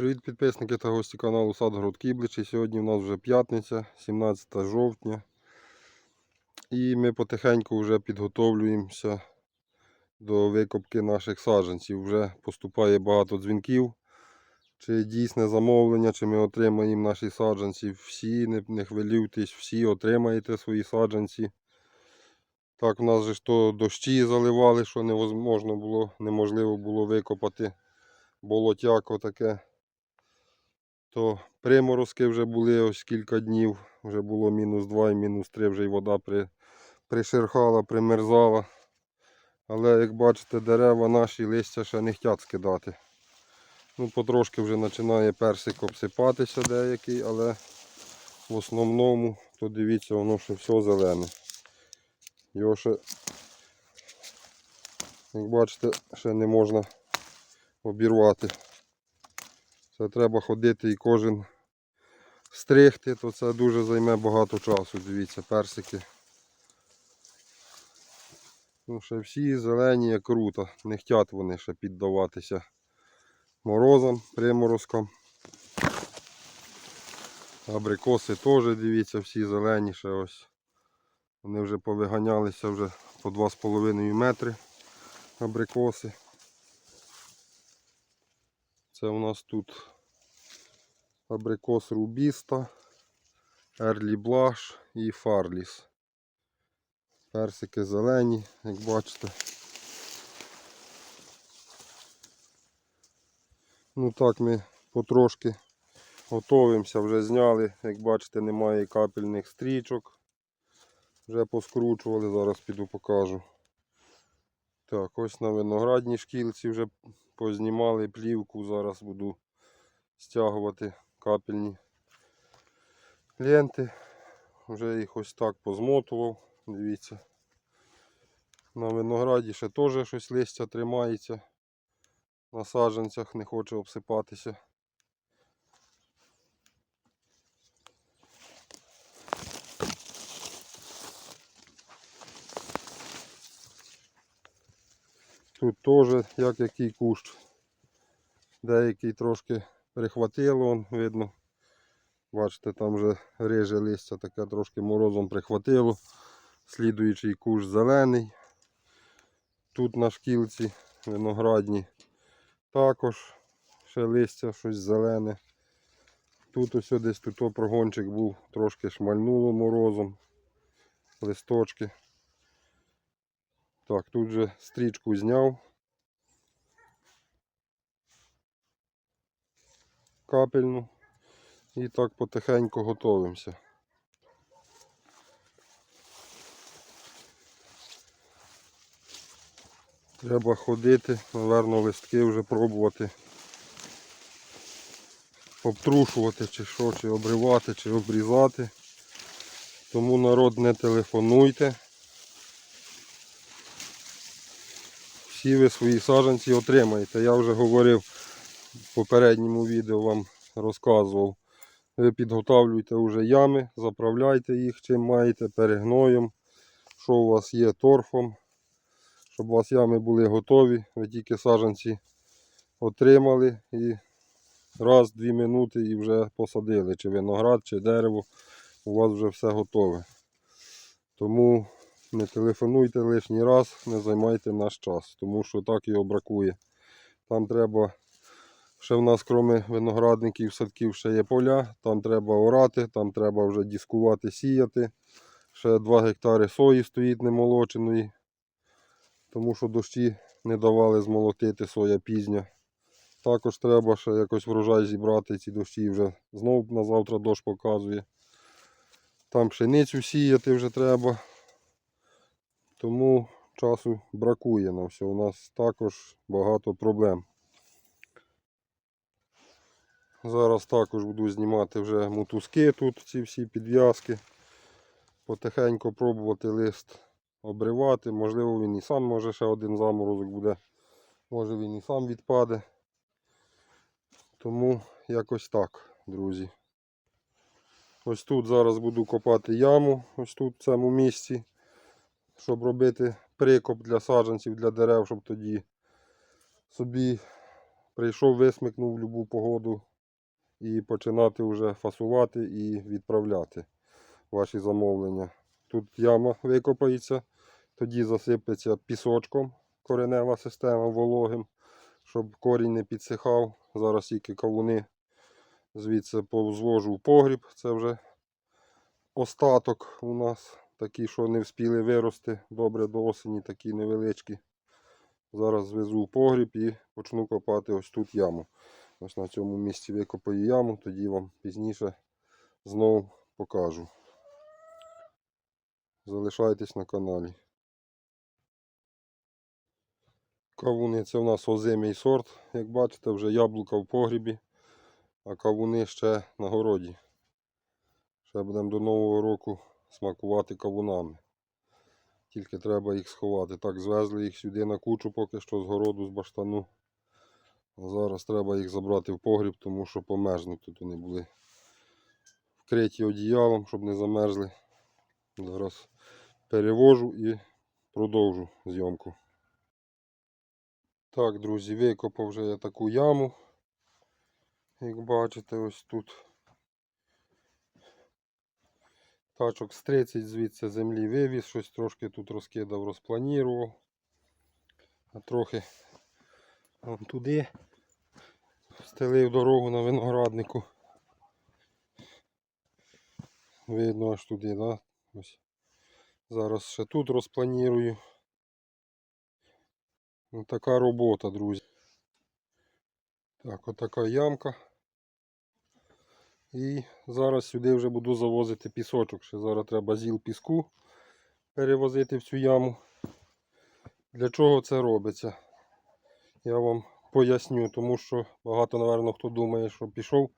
Привіт підписники та гості каналу Садгород Кібличі. Сьогодні у нас вже п'ятниця, 17 жовтня. І ми потихеньку вже підготовлюємося до викопки наших саджанців. Вже поступає багато дзвінків. Чи дійсне замовлення, чи ми отримаємо наші саджанці. Всі, не, не хвилюйтесь, всі отримаєте свої саджанці. Так, у нас же ж то дощі заливали, що невозможно було, неможливо було викопати болотяко таке. То приморозки вже були ось кілька днів. Вже було мінус 2 і мінус 3, вже й вода при, пришерхала, примерзала. Але як бачите, дерева наші листя ще не хочуть скидати. Ну, потрошки вже починає персик обсипатися деякий, але в основному, то дивіться, воно ще все зелене. Його ще, як бачите, ще не можна обірвати. Це треба ходити і кожен стригти, то це дуже займе багато часу. Дивіться, персики. Ну, ще всі зелені, як круто. Не хочуть вони ще піддаватися морозам, приморозкам. Абрикоси теж, дивіться, всі зелені ще ось. Вони вже повиганялися вже по 2,5 метри абрикоси. Це у нас тут абрикос Рубіста, Ерлі Блаш і Фарліс. Персики зелені, як бачите. Ну так ми потрошки готуємося, вже зняли, як бачите, немає капельних стрічок. Вже поскручували, зараз піду покажу. Так, ось на виноградній шкілці вже познімали плівку, зараз буду стягувати капельні ленти. Вже їх ось так позмотував, дивіться. На винограді ще теж щось листя тримається. На саджанцях не хоче обсипатися. Тут теж як який кущ. Деякий трошки прихватило, видно. Бачите, там вже риже листя таке трошки морозом прихватило. Слідуючий кущ зелений. Тут на шкілці виноградні також ще листя щось зелене. Тут ось десь тут прогончик був, трошки шмальнуло морозом. Листочки. Так, тут же стрічку зняв. Капельну. І так потихеньку готуємося. Треба ходити, наверно, листки вже пробувати обтрушувати, чи що, чи обривати, чи обрізати. Тому народ не телефонуйте. Всі ви свої саджанці отримаєте. Я вже говорив в попередньому відео вам розказував. Ви підготовлюйте вже ями, заправляйте їх чим маєте, перегноєм, що у вас є торфом, щоб у вас ями були готові. Ви тільки саджанці отримали і раз-дві минути і вже посадили. Чи виноград, чи дерево. У вас вже все готове. Тому не телефонуйте лишній раз, не займайте наш час, тому що так його бракує. Там треба, ще в нас, крім виноградників, садків, ще є поля, там треба орати, там треба вже дискувати, сіяти. Ще 2 гектари сої стоїть немолоченої, тому що дощі не давали змолотити соя пізня. Також треба ще якось врожай зібрати, ці дощі вже знову на завтра дощ показує. Там пшеницю сіяти вже треба. Тому часу бракує на все. У нас також багато проблем. Зараз також буду знімати вже мотузки тут, ці всі підв'язки. Потихеньку пробувати лист обривати. Можливо він і сам може ще один заморозок буде. Може він і сам відпаде. Тому якось так, друзі. Ось тут зараз буду копати яму, ось тут в цьому місці щоб робити прикоп для саджанців, для дерев, щоб тоді собі прийшов, висмикнув в будь-яку погоду, і починати вже фасувати і відправляти ваші замовлення. Тут яма викопається, тоді засипеться пісочком коренева система вологим, щоб корінь не підсихав. Зараз тільки кавуни звідси повзвожу в погріб. Це вже остаток у нас. Такі, що не вспіли вирости добре до осені, такі невеличкі. Зараз звезу в погріб і почну копати ось тут яму. Ось на цьому місці викопаю яму, тоді вам пізніше знову покажу. Залишайтесь на каналі. Кавуни це в нас озимий сорт. Як бачите, вже яблука в погрібі, а кавуни ще на городі. Ще будемо до Нового року смакувати кавунами. Тільки треба їх сховати. Так, звезли їх сюди на кучу поки що з городу, з баштану. Зараз треба їх забрати в погріб, тому що померзнуть тут вони були вкриті одіялом, щоб не замерзли. Зараз перевожу і продовжу зйомку. Так, друзі, викопав вже я таку яму. Як бачите, ось тут тачок з 30 звідси землі вивіз, щось трошки тут розкидав, розпланірував. А трохи туди стелив дорогу на винограднику. Видно аж туди, да? Ось. Зараз ще тут розпланірую. Ось така робота, друзі. Так, отака ямка. І зараз сюди вже буду завозити пісочок. Ще зараз треба зіл піску перевозити в цю яму. Для чого це робиться? Я вам поясню, тому що багато, напевно, хто думає, що пішов,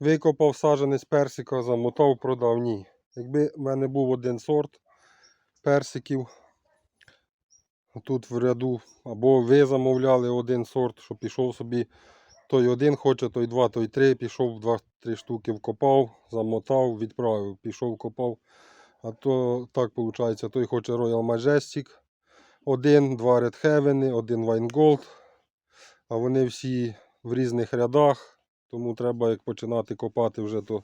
викопав саджанець персика, замотав, продав. Ні. Якби в мене був один сорт персиків, тут в ряду, або ви замовляли один сорт, що пішов собі, той один хоче, той два, той три, пішов два-три штуки вкопав, замотав, відправив, пішов, копав. А то так виходить, той хоче Royal Majestic, один, два Red Heaven, один Wine Gold, а вони всі в різних рядах, тому треба як починати копати вже то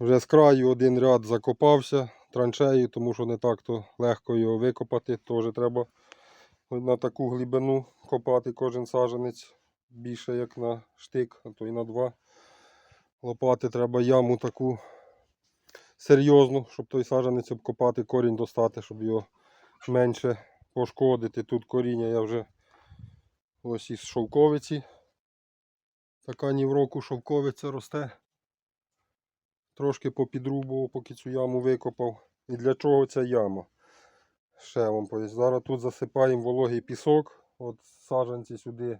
вже з краю один ряд закопався траншею, тому що не так то легко його викопати. Теж треба на таку глибину копати кожен саджанець більше як на штик, а то й на два. Лопати треба яму таку серйозну, щоб той саджанець обкопати, корінь достати, щоб його менше пошкодити. Тут коріння я вже ось із шовковиці. Така ні в року шовковиця росте. Трошки попідрубував, поки цю яму викопав. І для чого ця яма? Ще вам поясню. Зараз тут засипаємо вологий пісок. От саджанці сюди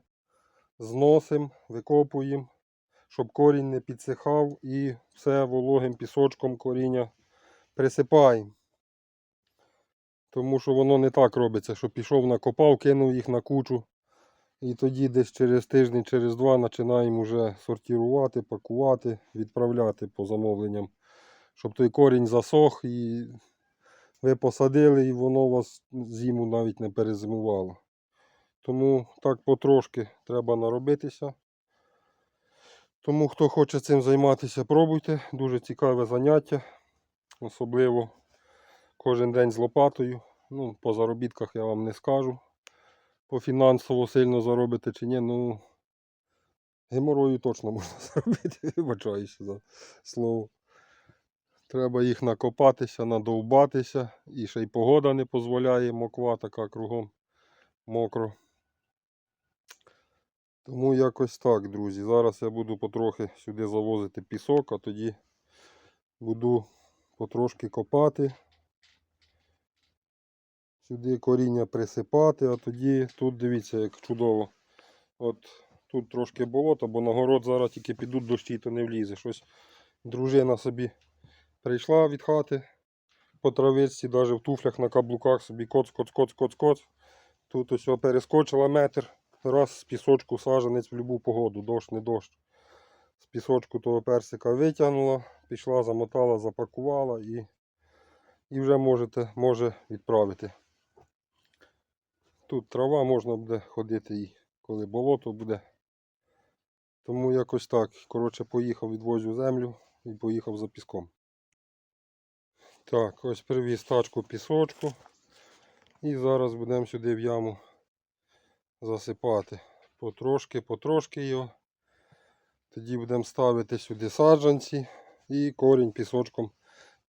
зносимо, викопуємо, щоб корінь не підсихав і все вологим пісочком коріння присипаємо. Тому що воно не так робиться, що пішов накопав, кинув їх на кучу. І тоді десь через тиждень, через два починаємо вже сортувати, пакувати, відправляти по замовленням, щоб той корінь засох і ви посадили, і воно вас зиму навіть не перезимувало. Тому так потрошки треба наробитися. Тому хто хоче цим займатися, пробуйте. Дуже цікаве заняття. Особливо кожен день з лопатою. Ну, по заробітках я вам не скажу. По фінансово сильно заробите чи ні, ну геморою точно можна заробити, вибачаюся за слово. Треба їх накопатися, надовбатися. І ще й погода не дозволяє, моква така кругом мокро. Тому якось так, друзі. Зараз я буду потрохи сюди завозити пісок, а тоді буду потрошки копати. Сюди коріння присипати, а тоді тут дивіться, як чудово. От тут трошки болото, бо на город зараз тільки підуть дощі, то не влізе. Щось дружина собі прийшла від хати по травичці, навіть в туфлях на каблуках собі коц, коц, коц, коц, коц. Тут ось перескочила метр. Раз з пісочку саженець в будь-яку погоду, дощ, не дощ. З пісочку того персика витягнула, пішла, замотала, запакувала і, і вже можете, може відправити. Тут трава можна буде ходити і коли болото буде. Тому якось так. Коротше, поїхав, відвозю землю і поїхав за піском. Так, ось привіз тачку пісочку. І зараз будемо сюди в яму засипати. Потрошки, потрошки його. Тоді будемо ставити сюди саджанці і корінь пісочком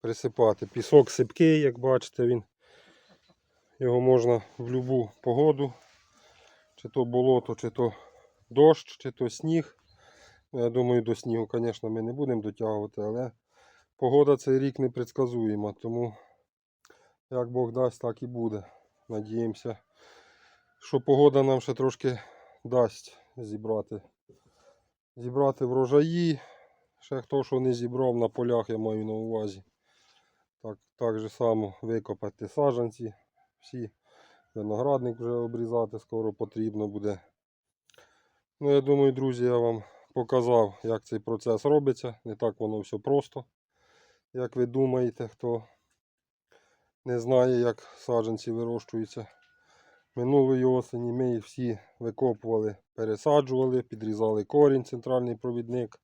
присипати. Пісок сипкий, як бачите, він. Його можна в будь-яку погоду. Чи то болото, чи то дощ, чи то сніг. Ну, Я думаю, до снігу, звісно, ми не будемо дотягувати, але погода цей рік непредсказуєма, тому як Бог дасть, так і буде. Надіємося, що погода нам ще трошки дасть зібрати. Зібрати врожаї. Ще хто що не зібрав на полях, я маю на увазі. Так, так же само викопати саджанці. Всі виноградник вже обрізати скоро потрібно буде. Ну, я думаю, друзі, я вам показав, як цей процес робиться. Не так воно все просто, як ви думаєте, хто не знає, як саджанці вирощуються. Минулої осені ми їх всі викопували, пересаджували, підрізали корінь, центральний провідник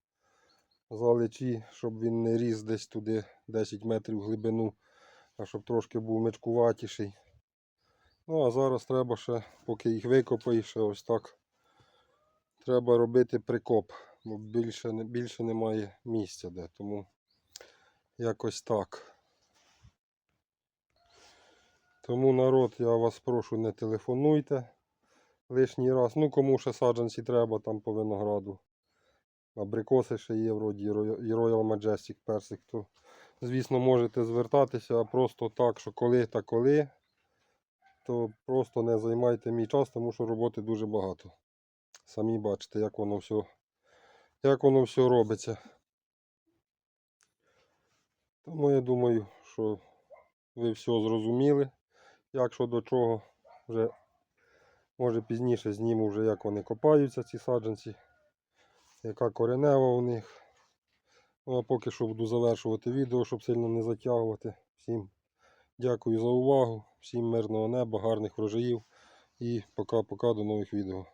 залечі, щоб він не ріс десь туди 10 метрів глибину, а щоб трошки був мечкуватіший. Ну а зараз треба ще, поки їх викопаєш, ось так. Треба робити прикоп, бо більше, більше немає місця де. Тому якось так. Тому народ, я вас прошу, не телефонуйте лишній раз. Ну кому ще саджанці треба там по винограду. Абрикоси ще є вроді і Royal Majestic персик, то звісно можете звертатися, а просто так, що коли та коли, то просто не займайте мій час, тому що роботи дуже багато. Самі бачите, як воно все, як воно все робиться. Тому я думаю, що ви все зрозуміли, як що до чого. Вже може пізніше зніму вже як вони копаються, ці саджанці, яка коренева у них. Ну а поки що буду завершувати відео, щоб сильно не затягувати. Всім дякую за увагу, всім мирного неба, гарних врожаїв і пока-пока до нових відео.